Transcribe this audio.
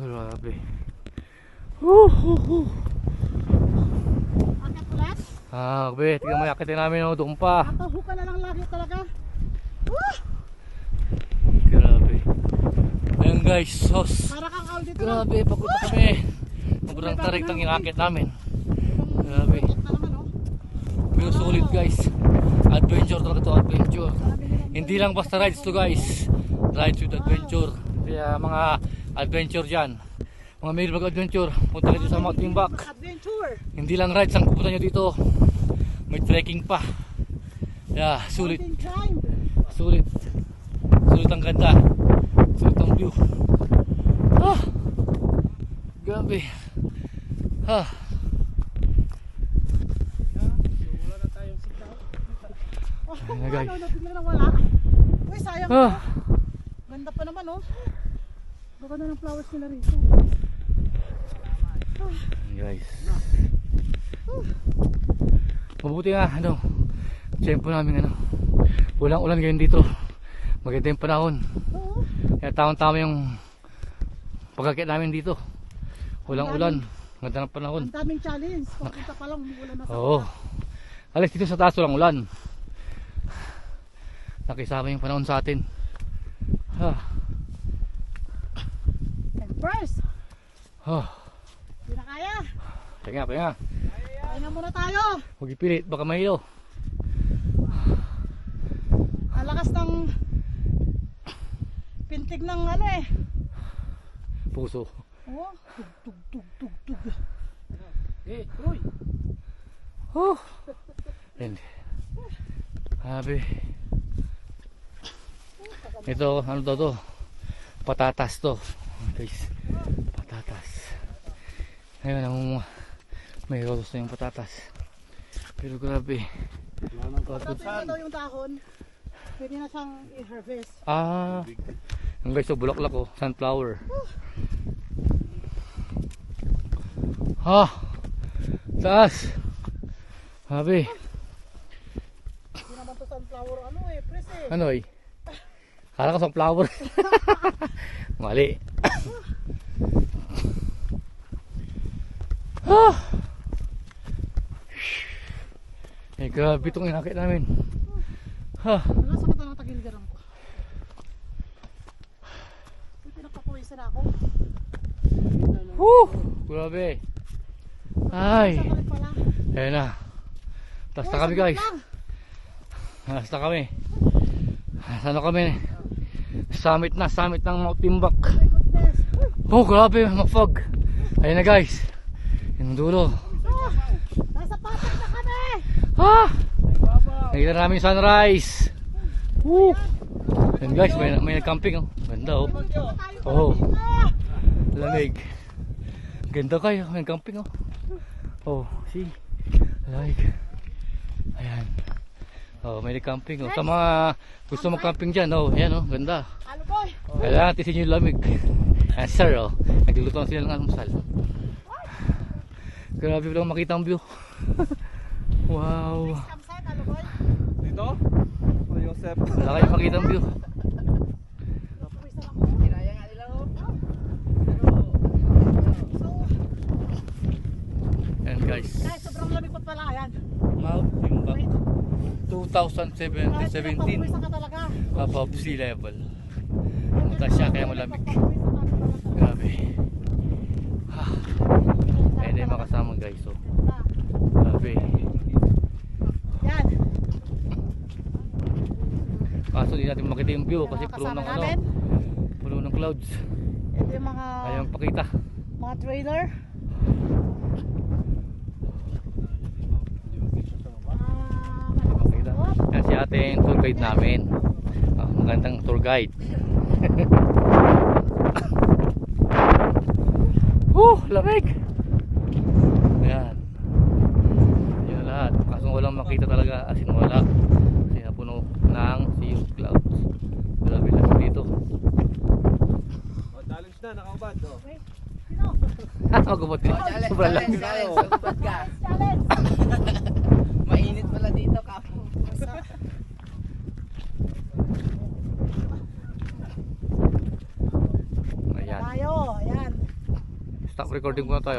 Grabe. Woo, woo, woo. Akit ulit. Ah, grabe. Tingnan mo, yakitin namin oh, doon pa. Nakahook ka na lang lagi talaga. Woo! Grabe. Ayan guys, sos. Para kang all dito. Grabe, pagod na kami. Sobrang tarik ng inakit namin. Grabe. Akit naman, oh. Pero solid guys. Adventure talaga to, adventure. Hindi lang basta rides to guys. Rides with adventure. Kaya mga adventure dyan. Mga may mag-adventure, punta kayo sa Mount Timbak. Adventure. Hindi lang rides ang pupunta nyo dito. May trekking pa. Yeah, sulit. Sulit. Sulit ang ganda. Sulit ang view. Ah! Grabe. Ah! Oh, Ayan na, guys. ano, bigla na wala. Uy, sayang. Ah! Ganda pa naman, oh. Ganda ng flowers nila rito. Guys. Mabuti nga, ano, tiyempo namin, ano, walang ulan ngayon dito. Maganda yung panahon. Oo. Kaya tamang-tama yung pagkakit namin dito. Walang ulan. Ganda ng panahon. Ang daming challenge. Pagpunta pa lang, umuulan na sa Oo. Alis dito sa taas walang ulan. Nakisama yung panahon sa atin. Ha. And first, Ha. hindi na kaya. Pahinga, pahinga. Kaya na muna tayo. Huwag ipilit, baka mahilo. Ang lakas ng pintig ng ano eh. Puso. Oh, tug, tug, tug, tug, tug. Eh, uy. Oh. And, Sabi. Ito, ano to to? Patatas to. Guys, patatas. Ayun, ang may rotos na yung patatas. Pero grabe. Na daw yung dahon, pwede na siyang i-harvest. Ah, ang guys, so bulaklak ko, sunflower. Ha, taas. Sabi, Hindi naman to sunflower ano eh, pres eh. ano eh? Kala ko sunflower. Mali. Ah! Eh, grabe itong inakit namin. Ha, Wala sa kata ng tagiliran ko. Pinagpapawisan ako. Woo! Grabe. Ay. Ayan na. Na kami guys. na kami. Ano kami? Summit na, summit ng Mount Timbak. Goodness. Oh, grabe, mag-fog. Ayan na guys. Yung dulo. Ah, nasa patak na kami. Ah! Nakita namin yung sunrise. Woo! Ayan guys, may, may nag-camping oh. Ganda oh. Oh. Lamig. Ganda kayo, may camping oh. Oh, see? Lamig. Ayan. Oh, may camping oh. Sa mga gusto mag-camping dyan, oh, ayan oh, ganda. Ano boy? Kailangan tisin nyo yung lamig. Ah, sir, oh. Nagluluto na sila ng almusal. Grabe lang makita ang view. wow. Campsite, ano boy? Dito? O Joseph. Wala kayo makita ang view. Papawisan ako. Kinaya nga nila oh. So, Ayan guys. guys, sobrang lamig pa pala yan. Mount Timbak. Wait, 2017 papawisan ka talaga. above sea level. Taas siya kaya malamig. Grabe. Ha. Ayun na yung makasama guys. So, Ganda. grabe. Yan. Kaso di natin makita yung view kasi puno ng ano. Puno ng clouds. Ito yung mga Ayaw pakita. mga trailer. Ah, Pakita. Yung tour guide namin. Ah, magandang tour guide. Woo! Lamig! Ayan. Yan lahat. Kaso walang makita talaga. As in wala. Kasi napuno ng sea clouds. Grabe lamig dito. O, challenge na, nakaubad. O. Wait, sino? Magubot din. Sobrang lamig. Challenge! Mainit stop recording muna tayo.